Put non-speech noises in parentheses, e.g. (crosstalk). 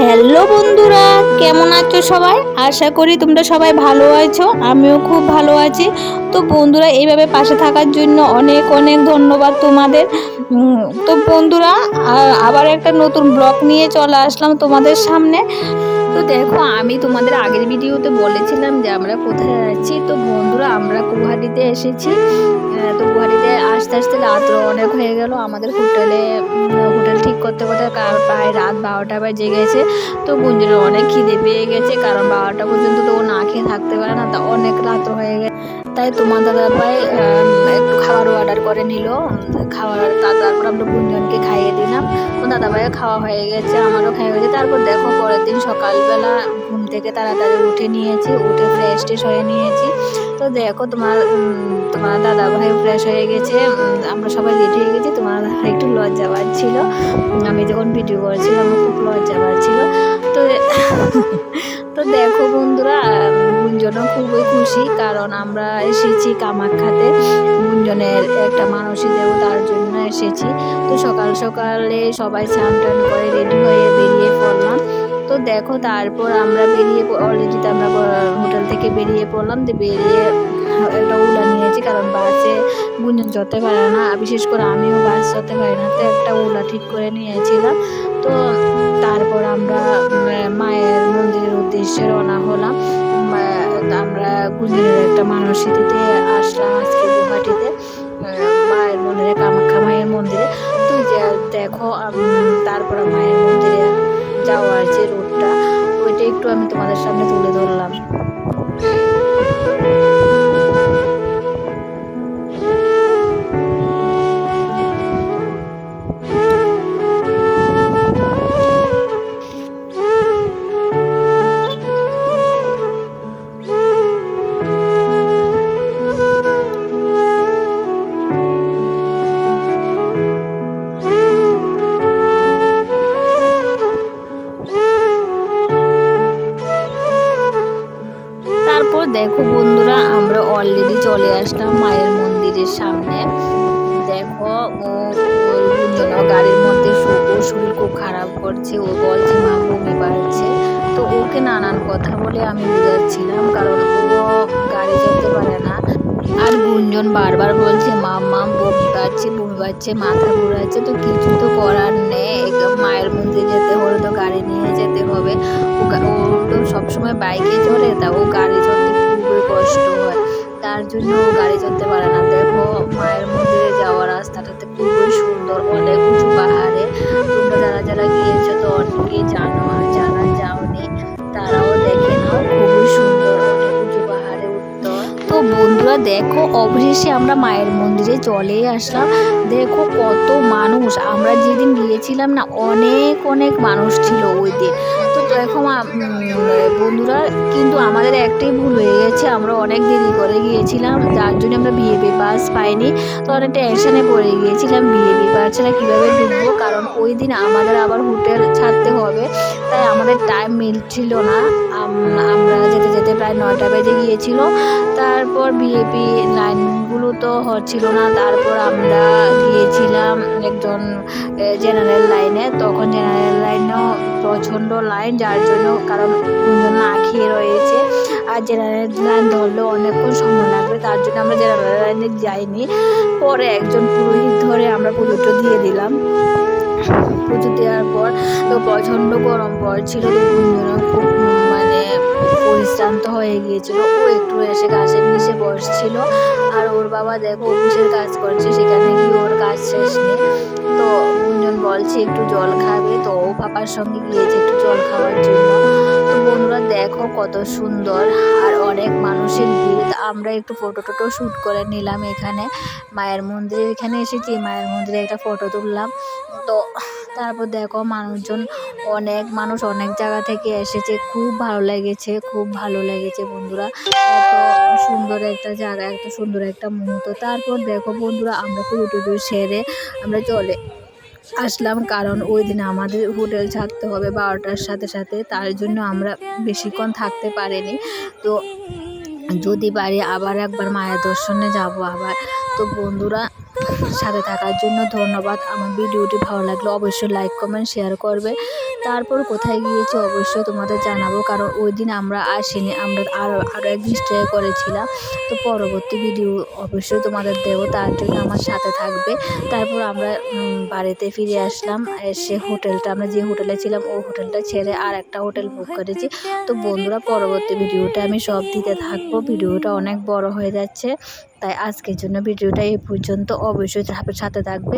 Hello বন্ধুরা কেমন আছো সবাই? আশা করি তোমরা সবাই ভালো আছো আমিও খুব ভালো আছি। তো বন্ধুরা এইভাবে পাশে থাকার জন্য অনেক অনেক ধন্যবাদ তোমাদের। তো বন্ধুরা আবার একটা নতুন ব্লগ নিয়ে চলে আসলাম তোমাদের সামনে। তো দেখো আমি তোমাদের আগের ভিডিওতে বলেছিলাম যে আমরা কোথায় আছি। তো বন্ধুরা আমরা গুয়াহাটিতে এসেছি। আহ, তো গুয়াহাটিতে আসতে আসতে রাত অনেক হয়ে গেল। আমাদের হোটেলে হোটেল ঠিক করতে করতে কার- প্রায় রাত বারোটা বাজে জেগেছে তো গুঞ্জনের অনেক খিদে পেয়ে গেছে, কারণ বারোটা পর্যন্ত তো ও না খেয়ে থাকতে পারে না, তা অনেক রাত হয়ে গেছে। তাই তোমার দাদা ভাই একটু খাবার অর্ডার করে নিল। খাবার তারপর আমরা গুঞ্জনকে খাইয়ে দিলাম। তো দাদা ভাইয়ের খাওয়া হয়ে গেছে, আমারও হয়ে গেছে। তারপর দেখো পরের দিন সকালবেলা ঘুম থেকে তাড়াতাড়ি উঠে নিয়েছি, উঠে ফ্রেশ ট্রেশ হয়ে নিয়েছি। তো দেখো তোমার তোমার দাদা ভাই ফ্রেশ হয়ে গেছে। আমরা সবাই রেডি হয়ে গেছি। তোমার একটু লজ্জা উম, আমি যখন ভিডিও করেছিলাম আমার খুব লজ্জা পাচ্ছিল। তো (laughs) তো দেখো বন্ধুরা গুঞ্জনও খুবই খুশি কারণ আমরা এসেছি কামাখ্যাতে। গুঞ্জনের একটা মানসী দেব তার জন্য এসেছি। তো সকাল সকালে সবাই স্নান টান করে রেডি হয়ে বেরিয়ে পড়লাম। তো দেখো, তারপর আমরা বেরিয়ে অলরেডি আমরা হোটেল থেকে বেরিয়ে পড়লাম। তো বেরিয়ে একটা উলা নিয়েছি, কারণ বাসে গুঞ্জন যেতে পারে না। বিশেষ করে আমিও বাস যেতে পারি না, তো একটা উলা ঠিক করে নিয়েছিলাম। তো তারপর আমরা মায়ের মন্দিরের উদ্দেশ্যে রওনা হলাম। আমরা গুঞ্জনের একটা মানসিকতে আসলাম আজকে গুয়াহাটিতে মায়ের মন্দিরে, কামাখ্যা মায়ের মন্দিরে। তো দেখো তারপর মায়ের যাওয়ার যে রোডটা ওইটা একটু আমি তোমাদের সামনে তুলে ধরলাম। সামনে। দেখো, ও গুঞ্জন গাড়ির মধ্যে ওর শরীর খুব খারাপ করছে, ও বলছে মা বমি পাচ্ছে তো ওকে নানান কথা বলে আমি বুঝাচ্ছিলাম, কারণ ও গাড়ি চলতে পারে না। আর গুঞ্জন বারবার বলছে মা মা বমি পাচ্ছে বমি পাচ্ছে, মাথা ঘুরাচ্ছে, তো কিছু তো করার নেই। মায়ের মন্দিরে যেতে হলে তো গাড়ি নিয়ে যেতে হবে। ও সবসময় বাইকে চলে তা ও গাড়ি চলতে খুবই কষ্ট হয়। তার জন্য ও গাড়ি বন্ধুরা, দেখো, অবশেষে আমরা মায়ের মন্দিরে চলে আসলাম। দেখো কত মানুষ। আমরা যেদিন গিয়েছিলাম না, অনেক অনেক মানুষ ছিল ওই দিন। তো উম, বন্ধুরা কিন্তু আমাদের একটাই ভুল হয়ে গেছে। আমরা অনেক দেরি করে গিয়েছিলাম যার জন্য আমরা বিএপি পাস পাইনি। তো অনেক টেনশনে পড়ে গিয়েছিলাম বিএপি পাস ছাড়া কীভাবে ঢুকবো কারণ ওই দিন আমাদের আবার হোটেল ছাড়তে হবে। তাই আমাদের টাইম মিলছিল না। আমরা যেতে যেতে প্রায় নয়টা বেজে গিয়েছিল। তারপর বিএপি লাইনগুলো তো হচ্ছিল না। তারপর আমরা গিয়েছিলাম একজন জেনারেল লাইনে তখন জেনারেল লাইনেও প্রচণ্ড লাইন, যার জন্য কারণ না খেয়ে রয়েছে। আর জেনারেল লাইন ধরলেও অনেকক্ষণ সময় লাগবে, তার জন্য আমরা জেনারেল লাইনে যাইনি। পরে একজন পুরোহিত ধরে আমরা পুজোটা দিয়ে দিলাম। পুজো দেওয়ার পর তো প্রচণ্ড গরম পড়ছিল খুব পরিশ্রান্ত হয়ে গিয়েছিল। ও একটু এসে গাছের নিচে বসছিল। আর ওর বাবা দেখো অফিসের কাজ করছে, সেখানে গিয়ে ওর কাজ শেষ নেই। তো গুঞ্জন বলছে, একটু জল খাবে? তো ও পাপার সঙ্গে গিয়েছে একটু জল খাওয়ার জন্য। তো বন্ধুরা, দেখো কত সুন্দর। আর অনেক মানুষের ভিড়। আমরা একটু ফটো টটো শ্যুট করে নিলাম এখানে। মায়ের মন্দিরে, এখানে এসেছি। মায়ের মন্দিরে একটা ফটো তুললাম। তো তারপর দেখো মানুষজন অনেক, মানুষ অনেক জায়গা থেকে এসেছে। খুব ভালো লেগেছে, খুব ভালো লেগেছে বন্ধুরা। এত সুন্দর একটা জায়গা, এত সুন্দর একটা মুহূর্ত। তারপর দেখো বন্ধুরা, আমরা পুজো টুজো সেরে আমরা চলে আসলাম। কারণ ওই দিন আমাদের হোটেল ছাড়তে হবে বারোটার সাথে সাথে। তার জন্য আমরা বেশিক্ষণ থাকতে পারিনি। তো যদি পারি আবার একবার মায়ের দর্শনে যাব আবার। তো বন্ধুরা সাথে থাকার জন্য ধন্যবাদ। আমার ভিডিওটি ভালো লাগলে অবশ্যই লাইক কমেন্ট শেয়ার করবে। তারপর কোথায় গিয়েছি অবশ্যই তোমাদের জানাব, কারণ ওই দিন আমরা আসিনি, আমরা আরও আরও একদিন স্টে করেছিলাম। তো পরবর্তী ভিডিও অবশ্যই তোমাদের দেবো, তার জন্য আমার সাথে থাকবে। তারপর আমরা বাড়িতে ফিরে আসলাম, এসে হোটেলটা, আমরা যে হোটেলে ছিলাম ওই হোটেলটা ছেড়ে আর একটা হোটেল বুক করেছি। তো বন্ধুরা, পরবর্তী ভিডিওটা আমি সব দিতে থাকব ভিডিওটা অনেক বড় হয়ে যাচ্ছে। তাই আজকের জন্য ভিডিওটা এই পর্যন্ত। অবশ্যই সাথে থাকবে।